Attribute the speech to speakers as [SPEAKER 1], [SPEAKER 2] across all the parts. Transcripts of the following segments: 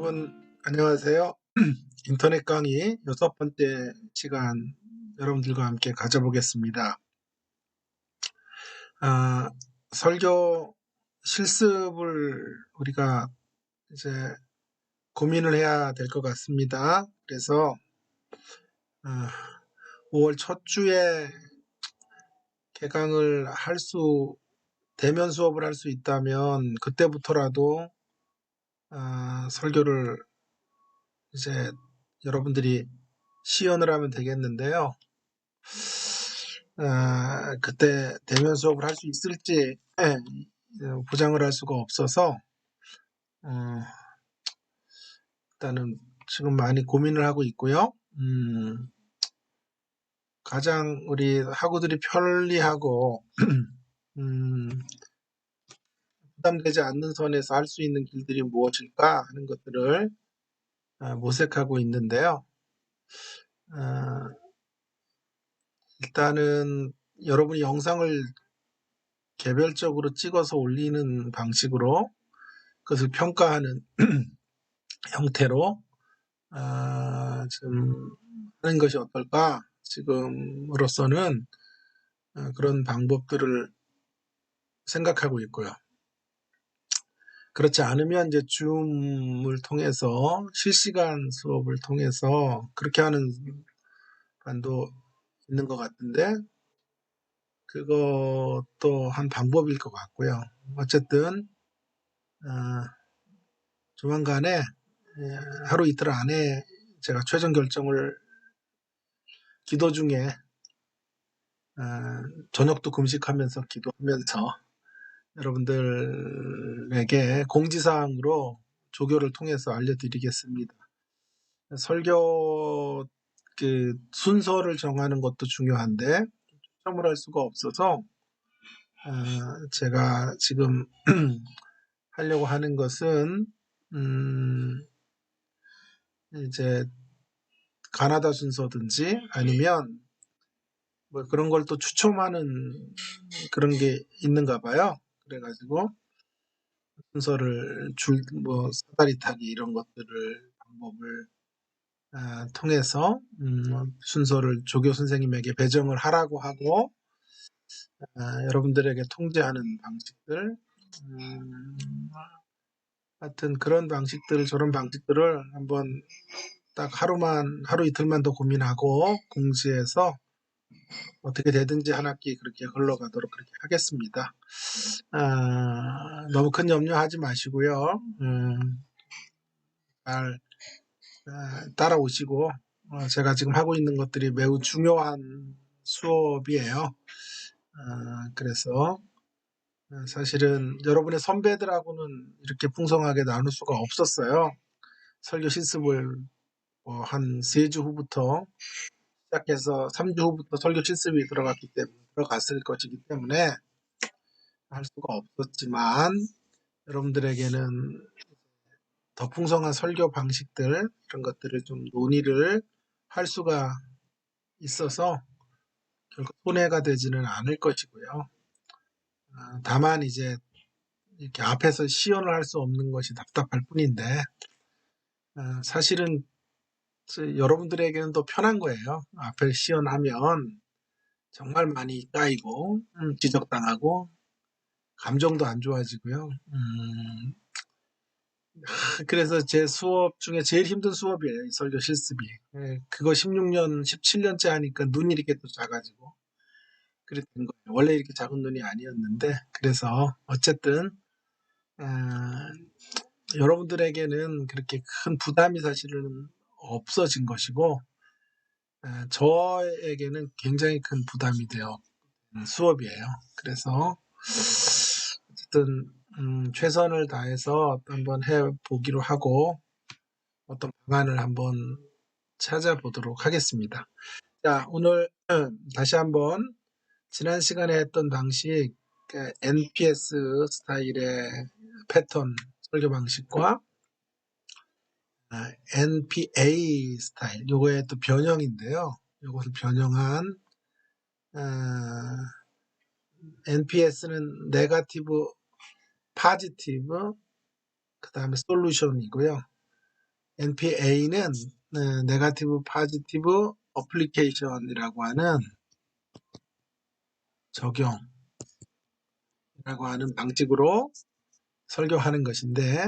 [SPEAKER 1] 여러분 안녕하세요. 인터넷 강의 여섯 번째 시간 여러분들과 함께 가져보겠습니다. 아, 설교 실습을 우리가 이제 고민을 해야 될 것 같습니다. 그래서 아, 5월 첫 주에 개강을 할 수, 대면 수업을 할 수 있다면 그때부터라도 아, 설교를 이제 여러분들이 시연을 하면 되겠는데요. 아, 그때 대면 수업을 할 수 있을지 예, 보장을 할 수가 없어서 어, 일단은 지금 많이 고민을 하고 있고요. 음, 가장 우리 학우들이 편리하고 음, 부담되지 않는 선에서 할 수 있는 길들이 무엇일까 하는 것들을 아, 모색하고 있는데요. 아, 일단은 여러분이 영상을 개별적으로 찍어서 올리는 방식으로 그것을 평가하는 형태로 아, 좀 하는 것이 어떨까? 지금으로서는 아, 그런 방법들을 생각하고 있고요. 그렇지 않으면 이제 줌을 통해서 실시간 수업을 통해서 그렇게 하는 반도 있는 것 같은데 그것도 한 방법일 것 같고요. 어쨌든 어, 조만간에 예, 하루 이틀 안에 제가 최종 결정을 기도 중에 어, 저녁도 금식하면서 기도하면서 여러분들에게 공지사항으로 조교를 통해서 알려드리겠습니다. 설교 그 순서를 정하는 것도 중요한데 추첨을 할 수가 없어서 어, 제가 지금 하려고 하는 것은 음, 이제 가나다 순서든지 아니면 뭐 그런 걸 또 추첨하는 그런 게 있는가 봐요. 그래가지고 순서를 줄 뭐 사다리 타기 이런 것들을 방법을 아, 통해서 음, 순서를 조교 선생님에게 배정을 하라고 하고 아, 여러분들에게 통제하는 방식들 음, 하여튼 그런 방식들 저런 방식들을 한번 딱 하루만 하루 이틀만 더 고민하고 공지해서 어떻게 되든지 한 학기 그렇게 흘러가도록 그렇게 하겠습니다. 아, 너무 큰 염려하지 마시고요. 음, 잘 아, 따라오시고 어, 제가 지금 하고 있는 것들이 매우 중요한 수업이에요. 아, 그래서 아, 사실은 여러분의 선배들하고는 이렇게 풍성하게 나눌 수가 없었어요. 설교 실습을 뭐한3주 후부터 시작해서 3주 후부터 설교 실습이 들어갔기 때문에 들어갔을 것이기 때문에 할 수가 없었지만 여러분들에게는 더 풍성한 설교 방식들 이런 것들을 좀 논의를 할 수가 있어서 결국 손해가 되지는 않을 것이고요. 아, 다만 이제 이렇게 앞에서 시연을 할 수 없는 것이 답답할 뿐인데 아, 사실은 여러분들에게는 더 편한 거예요. 앞에 시연 하면 정말 많이 까이고 음, 지적당하고 감정도 안 좋아지고요. 음, 그래서 제 수업 중에 제일 힘든 수업이에요. 이 설교 실습이. 예, 그거 16년, 17년째 하니까 눈이 이렇게 또 작아지고 그랬던 거예요. 원래 이렇게 작은 눈이 아니었는데 그래서 어쨌든 아, 여러분들에게는 그렇게 큰 부담이 사실은 없어진 것이고 저에게는 굉장히 큰 부담이 되어 수업이에요. 그래서 어쨌든 음, 최선을 다해서 한번 해 보기로 하고 어떤 방안을 한번 찾아보도록 하겠습니다. 자, 오늘 다시 한번 지난 시간에 했던 방식 NPS 스타일의 패턴 설교 방식과 아, NPA 스타일 요거의 또 변형인데요. 요것을 변형한 아, NPS는 네가티브, 파지티브, 그 다음에 솔루션이고요. NPA는 네가티브 파지티브 어플리케이션이라고 하는 적용이라고 하는 방식으로 설교하는 것인데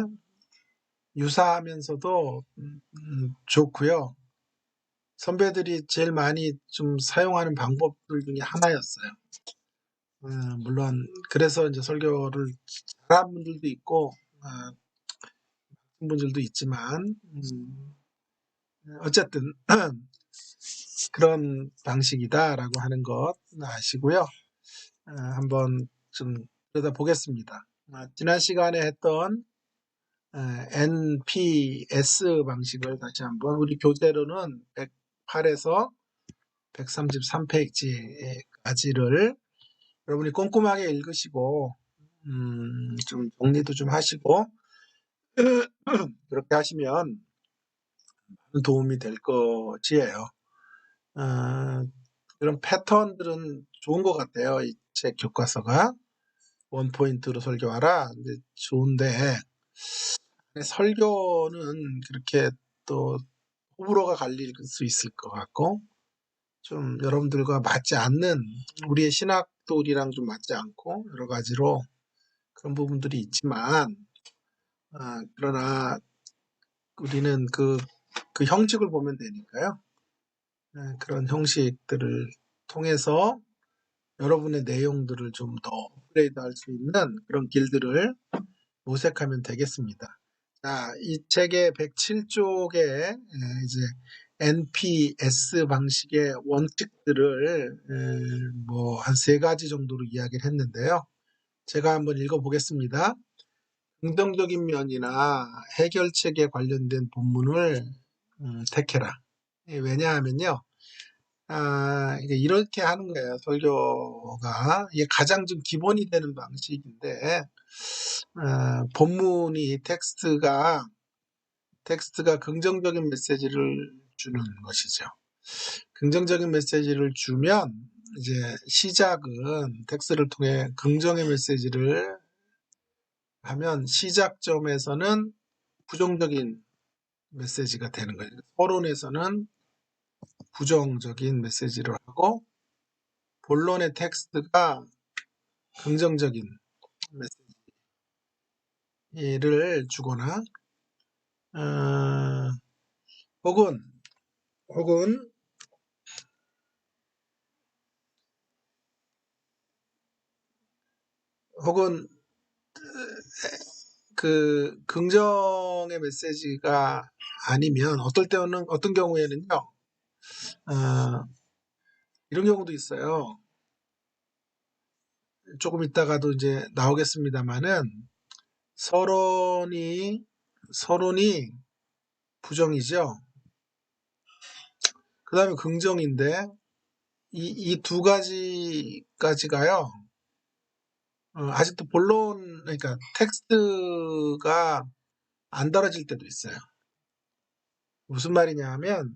[SPEAKER 1] 유사하면서도 음, 음, 좋고요. 선배들이 제일 많이 좀 사용하는 방법들 중에 하나였어요. 음, 물론 그래서 이제 설교를 잘한 분들도 있고 어, 분들도 있지만 음, 어쨌든 그런 방식이다라고 하는 것 아시고요. 어, 한번 좀 들여다 보겠습니다. 아, 지난 시간에 했던 어, NPS 방식을 다시 한번 우리 교재로는 108에서 133페이지까지를 여러분이 꼼꼼하게 읽으시고 음, 좀 정리도 좀 하시고 그렇게 하시면 도움이 될 것이에요. 어, 그런 패턴들은 좋은 것 같아요. 이 책 교과서가 원 포인트로 설교하라. 근데 좋은데 설교는 그렇게 또 호불호가 갈릴 수 있을 것 같고 좀 여러분들과 맞지 않는 우리의 신학도리랑 좀 맞지 않고 여러 가지로 그런 부분들이 있지만 아, 그러나 우리는 그, 그 형식을 보면 되니까요. 네, 그런 형식들을 통해서 여러분의 내용들을 좀 더 업그레이드 할 수 있는 그런 길들을 모색하면 되겠습니다. 자, 이 책의 107쪽에 이제 NPS 방식의 원칙들을 뭐 한 세 가지 정도로 이야기를 했는데요. 제가 한번 읽어보겠습니다. 긍정적인 면이나 해결책에 관련된 본문을 음, 택해라. 예, 왜냐하면요. 아, 이렇게 하는 거예요. 설교가. 이게 가장 좀 기본이 되는 방식인데, 아, 본문이 텍스트가, 텍스트가 긍정적인 메시지를 주는 것이죠. 긍정적인 메시지를 주면, 이제 시작은 텍스트를 통해 긍정의 메시지를 하면 시작점에서는 부정적인 메시지가 되는 거예요. 서론에서는 부정적인 메시지를 하고 본론의 텍스트가 긍정적인 메시지 를 주거나 어, 혹은 혹은 혹은 그 긍정의 메시지가 아니면 어떨 때는 어떤 경우에는요 어, 이런 경우도 있어요. 조금 있다가도 이제 나오겠습니다만은 서론이 서론이 부정이죠. 그 다음에 긍정인데 이두 가지까지가요. 어, 아직도 본론 그러니까 텍스트가 안 다뤄질 때도 있어요. 무슨 말이냐 하면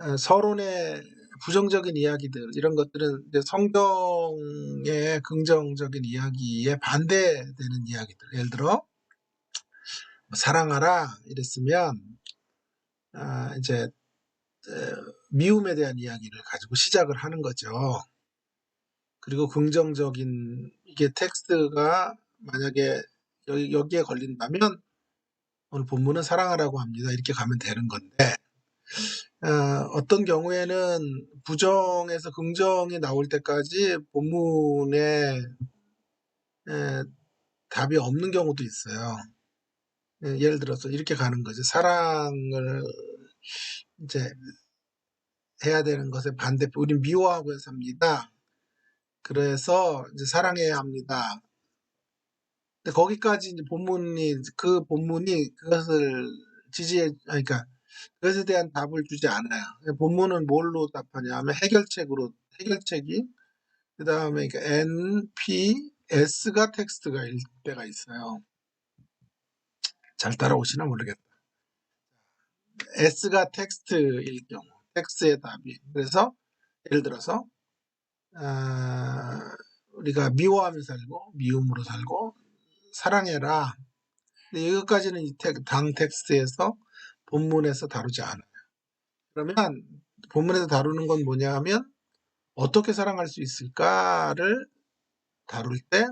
[SPEAKER 1] 어, 서론의 부정적인 이야기들 이런 것들은 성경의 긍정적인 이야기에 반대되는 이야기들 예를 들어 뭐 사랑하라 이랬으면 아, 이제 미움에 대한 이야기를 가지고 시작을 하는 거죠. 그리고 긍정적인 이게 텍스트가 만약에 여기, 여기에 걸린다면 오늘 본문은 사랑하라고 합니다. 이렇게 가면 되는 건데 어, 떤 경우에는 부정에서 긍정이 나올 때까지 본문에 에, 답이 없는 경우도 있어요. 예, 예를 들어서 이렇게 가는 거죠. 사랑을 이제 해야 되는 것에 반대, 우린 미워하고 삽니다. 그래서 이제 사랑해야 합니다. 근데 거기까지 이제 본문이 그 본문이 그것을 지지해, 그러니까 그것에 대한 답을 주지 않아요. 본문은 뭘로 답하냐면 해결책으로 해결책이 그 다음에 그러니까 NPS가 텍스트가 일 때가 있어요. 잘 따라오시나 모르겠다. S가 텍스트일 경우, 텍스트의 답이. 그래서 예를 들어서 어, 우리가 미워하며 살고 미움으로 살고 사랑해라. 근데 여기까지는 이 텍, 당 텍스트에서 본문에서 다루지 않아요. 그러면 본문에서 다루는 건 뭐냐 하면 어떻게 사랑할 수 있을까를 다룰 때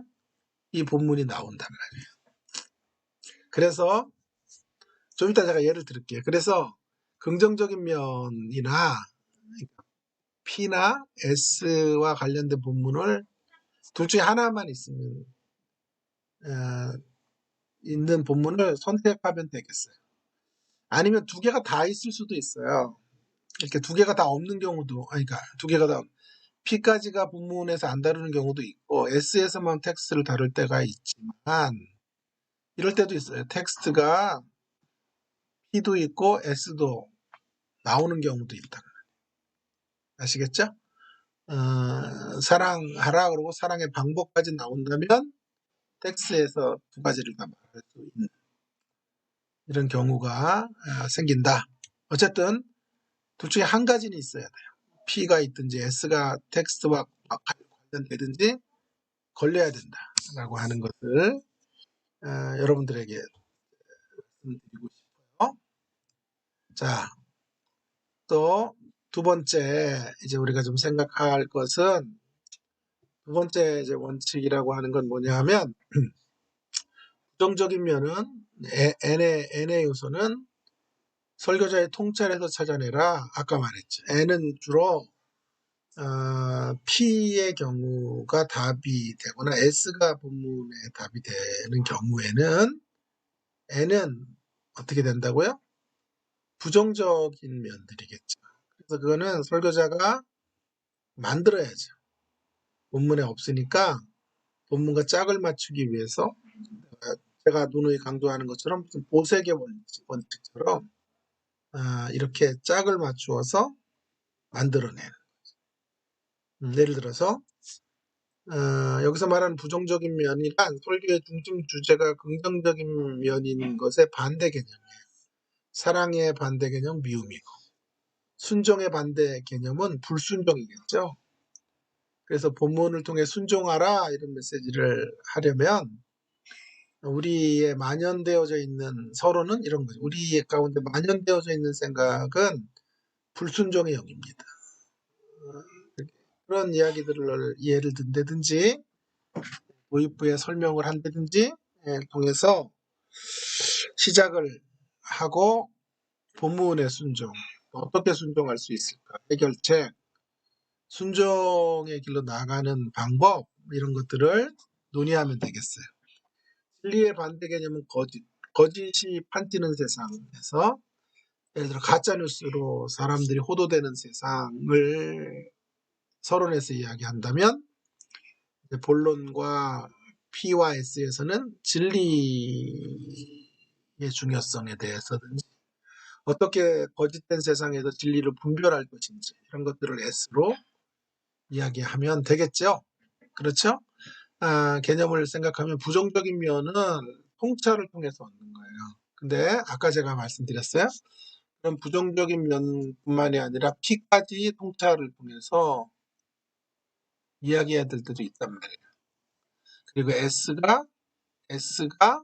[SPEAKER 1] 이 본문이 나온단 말이에요. 그래서 좀 이따 제가 예를 들을게요. 그래서 긍정적인 면이나 P나 S와 관련된 본문을 둘 중에 하나만 있으면 어, 있는 본문을 선택하면 되겠어요. 아니면 두 개가 다 있을 수도 있어요. 이렇게 두 개가 다 없는 경우도, 아니, 그러니까 두 개가 다 P까지가 본문에서 안 다루는 경우도 있고 S에서만 텍스트를 다룰 때가 있지만 이럴 때도 있어요. 텍스트가 P도 있고 S도 나오는 경우도 있다. 아시겠죠? 어, 사랑하라 그러고 사랑의 방법까지 나온다면 텍스트에서 두 가지를 다 말할 수 있는 이런 경우가 아, 생긴다. 어쨌든 둘 중에 한 가지는 있어야 돼요. P가 있든지 S가 텍스트와 관련되든지 걸려야 된다라고 하는 것을 어, 여러분들에게 말씀드리고 싶어요. 자, 또 두 번째 이제 우리가 좀 생각할 것은 두 번째 이제 원칙이라고 하는 건 뭐냐 하면 부정적인 면은 에- N의 N의 요소는 설교자의 통찰에서 찾아내라 아까 말했죠. N은 주로 어, P의 경우가 답이 되거나 S가 본문의 답이 되는 경우에는 N은 어떻게 된다고요? 부정적인 면들이겠죠. 그래서 그거는 설교자가 만들어야죠. 본문에 없으니까 본문과 짝을 맞추기 위해서 어, 제가 누누이 강조하는 것처럼 보색의 원칙, 원칙처럼 아, 이렇게 짝을 맞추어서 만들어내는 음, 예를 들어서 어, 여기서 말하는 부정적인 면이란 설교의 중심 주제가 긍정적인 면인 것의 반대 개념이에요. 사랑의 반대 개념 미움이고 순종의 반대 개념은 불순종이겠죠. 그래서 본문을 통해 순종하라 이런 메시지를 하려면 우리의 만연되어져 있는 서로는 이런 거죠. 우리 가운데 만연되어져 있는 생각은 불순종의 영입니다. 그런 이야기들을 예를 든다든지 도입부에 설명을 한다든지 예, 통해서 시작을 하고 본문의 순종 어떻게 순종할 수 있을까 해결책 순종의 길로 나가는 방법 이런 것들을 논의하면 되겠어요. 진리의 반대 개념은 거짓 거짓이 판뛰는 세상에서 예를 들어 가짜 뉴스로 사람들이 호도되는 세상을 서론에서 이야기한다면 본론과 P와 S에서는 진리의 중요성에 대해서든지 어떻게 거짓된 세상에서 진리를 분별할 것인지 이런 것들을 S로 이야기하면 되겠죠. 그렇죠? 아, 개념을 생각하면 부정적인 면은 통찰을 통해서 얻는 거예요. 근데 아까 제가 말씀드렸어요. 그런 부정적인 면뿐만이 아니라 P까지 통찰을 통해서 이야기해야 될 때도 있단 말이에요. 그리고 S가 S가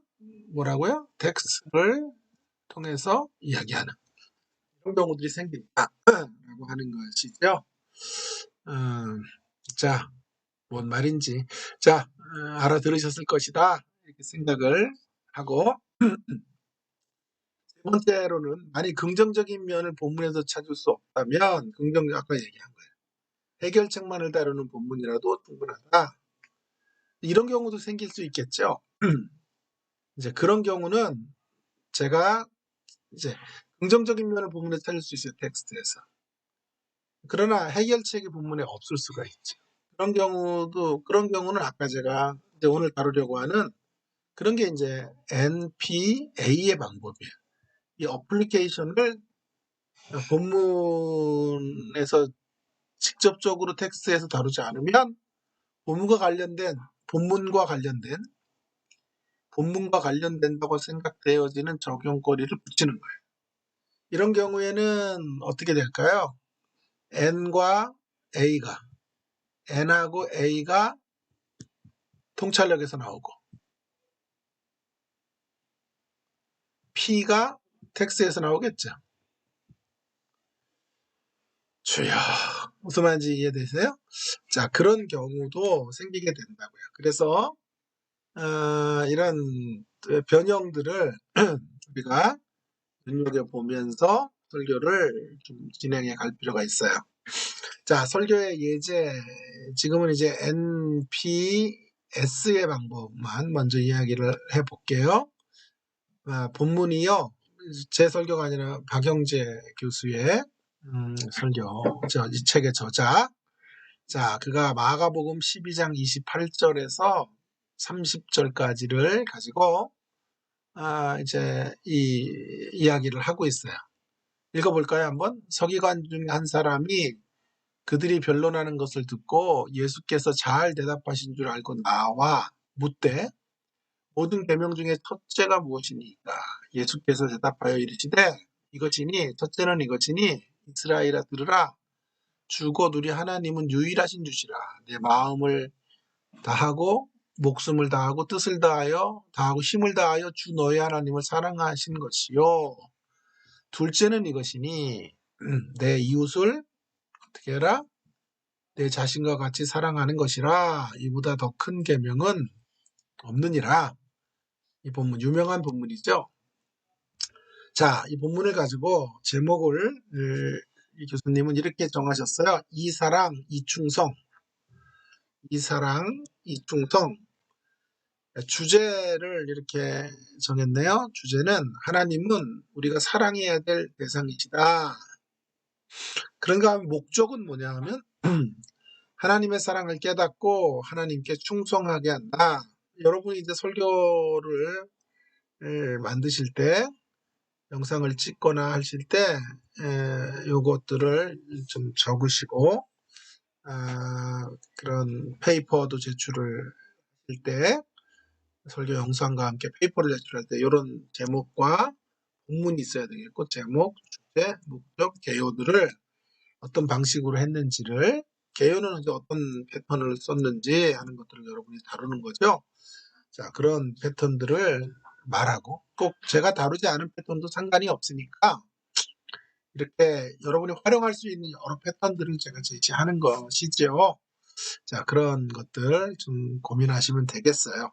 [SPEAKER 1] 뭐라고요? 텍스트를 통해서 이야기하는 이런 경우들이 생긴다라고 하는 것이죠. 음, 자, 뭔 말인지 자 어, 알아들으셨을 것이다 이렇게 생각을 하고 세 번째로는 만약 긍정적인 면을 본문에서 찾을 수 없다면 긍정 아까 얘기한 거예요. 해결책만을 다루는 본문이라도 충분하다. 이런 경우도 생길 수 있겠죠. 이제 그런 경우는 제가 이제 긍정적인 면을 본문에 찾을 수 있어요. 텍스트에서. 그러나 해결책이 본문에 없을 수가 있죠. 그런 경우도 그런 경우는 아까 제가 이제 오늘 다루려고 하는 그런 게 이제 NPA의 방법이에요. 이 어플리케이션을 본문에서 직접적으로 텍스트에서 다루지 않으면 본문과 관련된 본문과 관련된 본문과 관련된다고 생각되어지는 적용거리를 붙이는 거예요. 이런 경우에는 어떻게 될까요? N과 A가 N하고 A가 통찰력에서 나오고 P가 텍스트에서 나오겠죠. 주여 무슨 말인지 이해되세요? 자 그런 경우도 생기게 된다고요. 그래서 어, 이런 변형들을 우리가 눈여겨보면서 설교를 좀 진행해 갈 필요가 있어요. 자, 설교의 예제, 지금은 이제 NPS의 방법만 먼저 이야기를 해 볼게요. 아, 본문이요. 제 설교가 아니라 박영재 교수의 음, 설교, 저, 이 책의 저자. 자, 그가 마가복음 12장 28절에서 30절까지를 가지고 아, 이제 이 이야기를 하고 있어요. 읽어볼까요, 한번? 서기관 중 한 사람이 그들이 변론하는 것을 듣고 예수께서 잘 대답하신 줄 알고 나와 묻되 모든 계명 중에 첫째가 무엇이니까? 예수께서 대답하여 이르시되 이것이니 첫째는 이것이니 이스라엘아 들으라. 주고 누리 하나님은 유일하신 주시라. 내 마음을 다하고 목숨을 다하고 뜻을 다하여 다하고 힘을 다하여 주 너의 하나님을 사랑하신 것이요 둘째는 이것이니 내 이웃을 어떻게 해라 내 자신과 같이 사랑하는 것이라 이보다 더 큰 계명은 없느니라 이 본문 유명한 본문이죠. 자, 이 본문을 가지고 제목을 이 교수님은 이렇게 정하셨어요. 이 사랑, 이 충성. 이 사랑, 이 충성. 주제를 이렇게 정했네요. 주제는 하나님은 우리가 사랑해야 될 대상이시다. 그런가 하면 목적은 뭐냐 하면 하나님의 사랑을 깨닫고 하나님께 충성하게 한다. 여러분이 이제 설교를 만드실 때 영상을 찍거나 하실 때 요것들을 좀 적으시고 아, 그런 페이퍼도 제출을 할 때 설교 영상과 함께 페이퍼를 제출할 때 이런 제목과 본문이 있어야 되겠고 제목, 주제, 목적, 개요들을 어떤 방식으로 했는지를 개요는 이제 어떤 패턴을 썼는지 하는 것들을 여러분이 다루는 거죠. 자, 그런 패턴들을 말하고 꼭 제가 다루지 않은 패턴도 상관이 없으니까 이렇게 여러분이 활용할 수 있는 여러 패턴들을 제가 제시하는 것이죠. 자, 그런 것들 좀 고민하시면 되겠어요.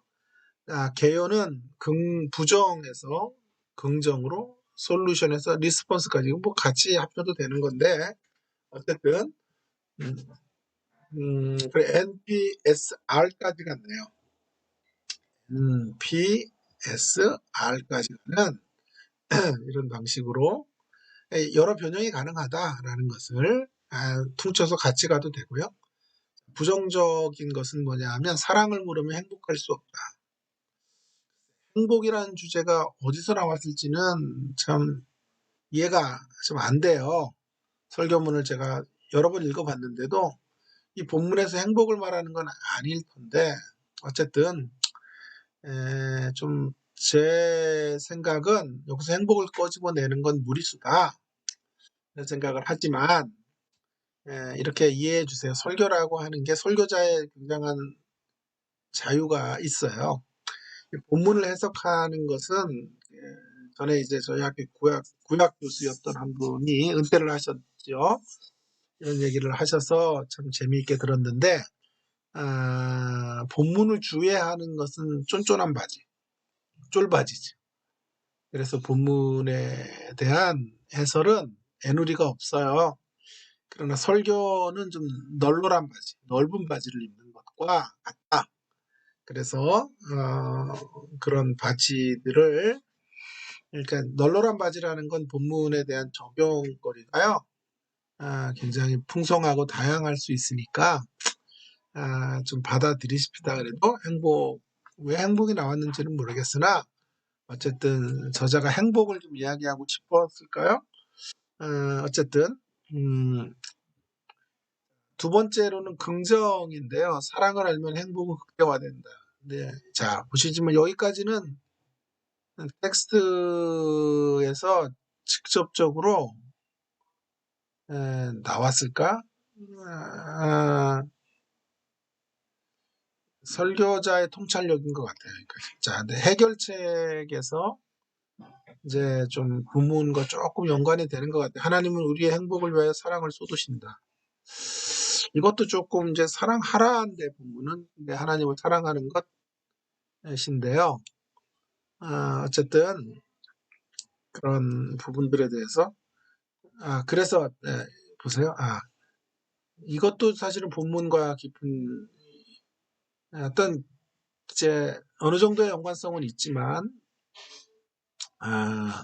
[SPEAKER 1] 자, 개요는 긍, 부정에서 긍정으로 솔루션에서 리스폰스까지 뭐 같이 합쳐도 되는 건데 어쨌든 음, 음, NPSR까지 갔네요. NPSR까지는 이런 방식으로 여러 변형이 가능하다라는 것을 아, 퉁쳐서 같이 가도 되고요. 부정적인 것은 뭐냐 하면 사랑을 모르면 행복할 수 없다. 행복이라는 주제가 어디서 나왔을지는 참 이해가 좀 안 돼요. 설교문을 제가 여러 번 읽어봤는데도 이 본문에서 행복을 말하는 건 아닐 텐데 어쨌든 좀 제 생각은 여기서 행복을 꺼집어내는 건 무리수다 생각을 하지만 에, 이렇게 이해해 주세요. 설교라고 하는 게 설교자의 굉장한 자유가 있어요. 본문을 해석하는 것은 전에 이제 저희 학교 구약, 구약 교수였던 한 분이 은퇴를 하셨죠. 이런 얘기를 하셔서 참 재미있게 들었는데 아, 본문을 주의하는 것은 쫀쫀한 바지, 쫄바지지. 그래서 본문에 대한 해설은 애누리가 없어요. 그러나 설교는 좀 널널한 바지, 넓은 바지를 입는 것과 같다. 그래서 어, 그런 바지들을 그러니까 널널한 바지라는 건 본문에 대한 적용거리가요. 아, 굉장히 풍성하고 다양할 수 있으니까 아, 좀 받아들이십시다. 그래도 행복 왜 행복이 나왔는지는 모르겠으나 어쨌든 저자가 행복을 좀 이야기하고 싶었을까요? 어, 어쨌든 음, 두 번째로는 긍정인데요. 사랑을 알면 행복은 극대화된다. 네, 자 보시지만 여기까지는 텍스트에서 직접적으로 에, 나왔을까? 아, 설교자의 통찰력인 것 같아요. 자, 해결책에서 이제 좀 본문과 조금 연관이 되는 것 같아요. 하나님은 우리의 행복을 위하여 사랑을 쏟으신다. 이것도 조금 이제 사랑하라인데 본문은 근데 하나님을 사랑하는 것인데요. 아, 어쨌든 그런 부분들에 대해서 아 그래서 네, 보세요. 아 이것도 사실은 본문과 깊은 어떤 이제 어느 정도의 연관성은 있지만 아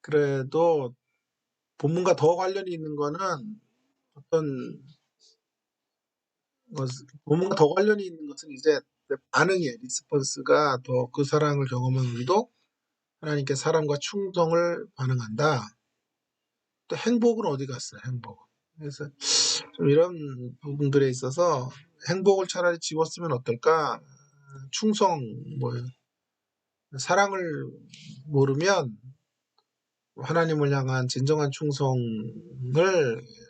[SPEAKER 1] 그래도 본문과 더 관련이 있는 거는 어떤 것, 본문과 더 관련이 있는 것은 이제 반응이에요. 리스폰스가 더 그 사랑을 경험한 우리도 하나님께 사랑과 충성을 반응한다. 또 행복은 어디 갔어요? 행복. 그래서 좀 이런 부분들에 있어서 행복을 차라리 지웠으면 어떨까? 충성, 뭐 사랑을 모르면 하나님을 향한 진정한 충성을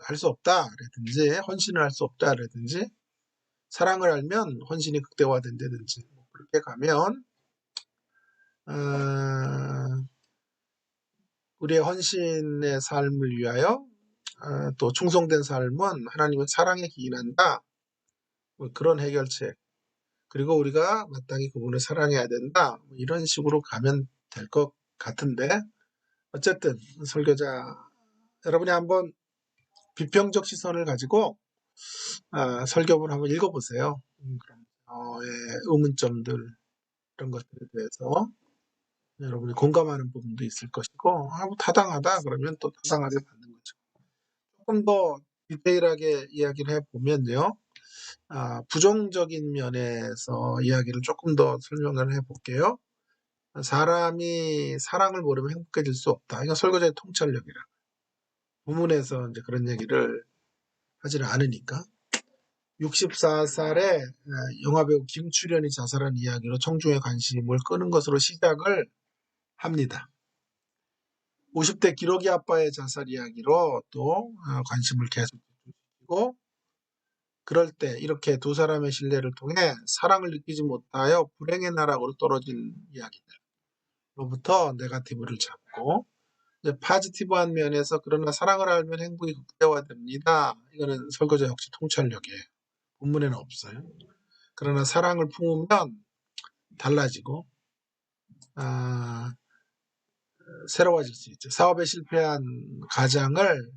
[SPEAKER 1] 할 수 없다라든지 헌신을 할 수 없다라든지 사랑을 알면 헌신이 극대화된다든지 뭐 그렇게 가면 어, 우리의 헌신의 삶을 위하여 어, 또 충성된 삶은 하나님의 사랑에 기인한다. 뭐 그런 해결책. 그리고 우리가 마땅히 그분을 사랑해야 된다. 뭐 이런 식으로 가면 될 것 같은데 어쨌든 설교자 여러분이 한번 비평적 시선을 가지고 아, 설교문 한번 읽어보세요. 음, 그럼 어, 예, 의문점들 이런 것들에 대해서 여러분이 공감하는 부분도 있을 것이고 아, 뭐 타당하다 그러면 또 타당하게 받는 거죠. 조금 더 디테일하게 이야기를 해보면요. 아, 부정적인 면에서 이야기를 조금 더 설명을 해볼게요. 사람이 사랑을 모르면 행복해질 수 없다. 이건 설거지의 통찰력이라. 부문에서 이제 그런 얘기를 하지는 않으니까. 64살에 영화배우 김출연이 자살한 이야기로 청중의 관심을 끄는 것으로 시작을 합니다. 50대 기러기 아빠의 자살 이야기로 또 어, 관심을 계속 주시고 그럴 때 이렇게 두 사람의 신뢰를 통해 사랑을 느끼지 못하여 불행의 나락으로 떨어진 이야기들 로부터 네가티브를 잡고 이제 파지티브한 면에서 그러나 사랑을 알면 행복이 극대화됩니다. 이거는 설거지 역시 통찰력이에요. 본문에는 없어요. 그러나 사랑을 품으면 달라지고 아, 새로워질 수 있죠. 사업에 실패한 가장을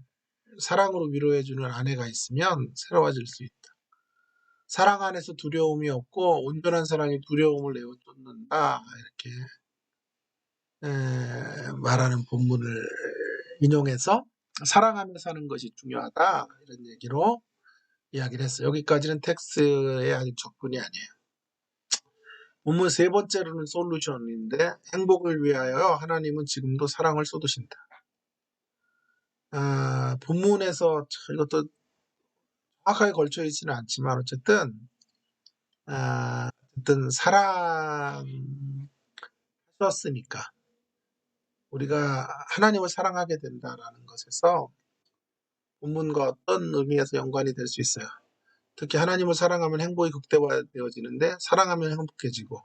[SPEAKER 1] 사랑으로 위로해주는 아내가 있으면 새로워질 수 있다. 사랑 안에서 두려움이 없고 온전한 사랑이 두려움을 내어쫓는다 이렇게 에, 말하는 본문을 인용해서 사랑하며 사는 것이 중요하다 이런 얘기로 이야기를 했어요. 여기까지는 텍스트의 아직 적분이 아니에요. 본문 세 번째로는 솔루션인데 행복을 위하여 하나님은 지금도 사랑을 쏟으신다. 아, 본문에서 이것도 정확하게 걸쳐 있지는 않지만 어쨌든 아, 어쨌든 사랑하셨으니까 우리가 하나님을 사랑하게 된다라는 것에서 본문과 어떤 의미에서 연관이 될 수 있어요. 특히 하나님을 사랑하면 행복이 극대화되어지는데 사랑하면 행복해지고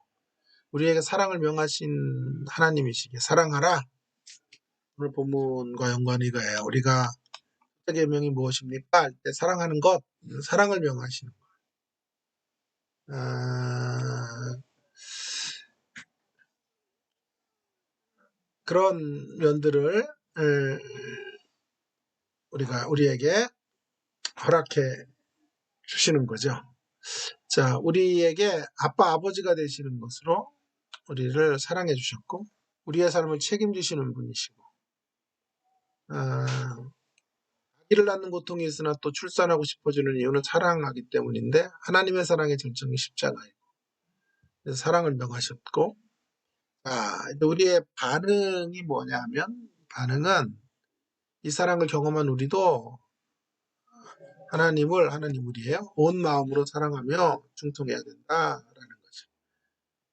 [SPEAKER 1] 우리에게 사랑을 명하신 하나님이시기에 사랑하라. 오늘 본문과 연관이 가요. 우리가 계명이 무엇입니까? 할 때 사랑하는 것, 사랑을 명하시는 것. 아, 그런 면들을 우리가 우리에게 허락해 주시는 거죠. 자, 우리에게 아빠 아버지가 되시는 것으로 우리를 사랑해 주셨고 우리의 삶을 책임지시는 분이시고 아, 아기를 낳는 고통이 있으나 또 출산하고 싶어지는 이유는 사랑하기 때문인데 하나님의 사랑의 절정이 십자가이고 사랑을 명하셨고 아, 우리의 반응이 뭐냐면 반응은 이 사랑을 경험한 우리도 하나님을 하나님 우리예요. 온 마음으로 사랑하며 충성해야 된다라는 거죠.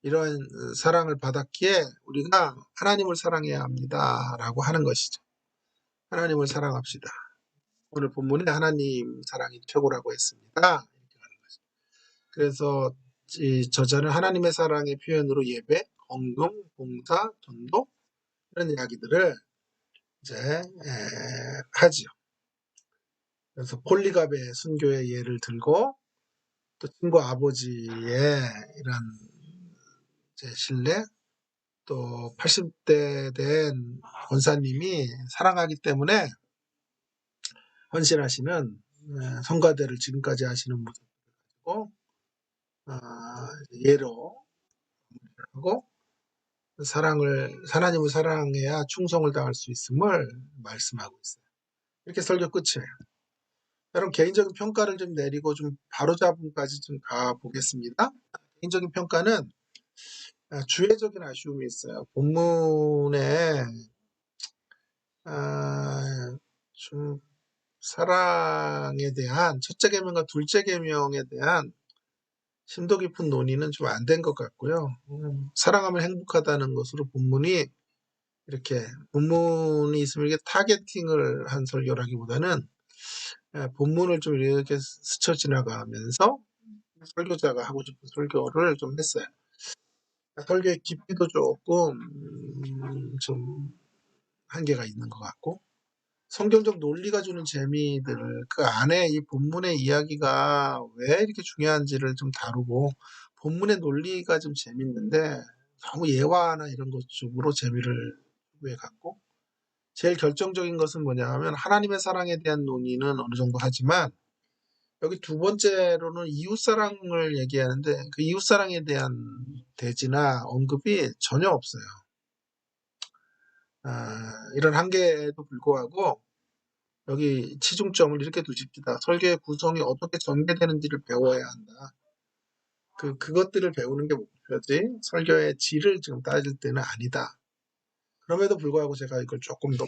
[SPEAKER 1] 이런 사랑을 받았기에 우리가 하나님을 사랑해야 합니다라고 하는 것이죠. 하나님을 사랑합시다. 오늘 본문에 하나님 사랑이 최고라고 했습니다. 그래서 이 저자는 하나님의 사랑의 표현으로 예배, 헌금, 봉사, 전도 이런 이야기들을 이제 에, 하지요. 그래서 폴리갑의 순교의 예를 들고 또 친구 아버지의 이런 신뢰 또 80대 된 권사님이 사랑하기 때문에 헌신하시는 에, 성가대를 지금까지 하시는 모습을 가지고 아, 예로 하고 사랑을 하나님을 사랑해야 충성을 다할 수 있음을 말씀하고 있어요. 이렇게 설교 끝이에요. 여러분 개인적인 평가를 좀 내리고 좀 바로잡음까지 좀 가보겠습니다. 개인적인 평가는 아, 주의적인 아쉬움이 있어요. 본문에 아, 좀 사랑에 대한 첫째 계명과 둘째 계명에 대한 심도 깊은 논의는 좀 안 된 것 같고요. 음, 사랑하면 행복하다는 것으로 본문이 이렇게 본문이 있으면 이렇게 타겟팅을 한 설교라기보다는 예, 본문을 좀 이렇게 스쳐 지나가면서 설교자가 하고 싶은 설교를 좀 했어요. 설교의 깊이도 조금 음, 좀 한계가 있는 것 같고 성경적 논리가 주는 재미들을 그 안에 이 본문의 이야기가 왜 이렇게 중요한지를 좀 다루고 본문의 논리가 좀 재밌는데 너무 예화나 이런 것 쪽으로 재미를 왜 갖고 제일 결정적인 것은 뭐냐 하면 하나님의 사랑에 대한 논의는 어느 정도 하지만 여기 두 번째로는 이웃 사랑을 얘기하는데 그 이웃 사랑에 대한 대지나 언급이 전혀 없어요. 아, 이런 한계에도 불구하고 여기 치중점을 이렇게 두십시다. 설계의 구성이 어떻게 전개되는지를 배워야 한다. 그, 그것들을 배우는 게 목표지 설교의 질을 지금 따질 때는 아니다. 그럼에도 불구하고 제가 이걸 조금 더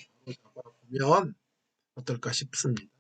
[SPEAKER 1] 보면 어떨까 싶습니다.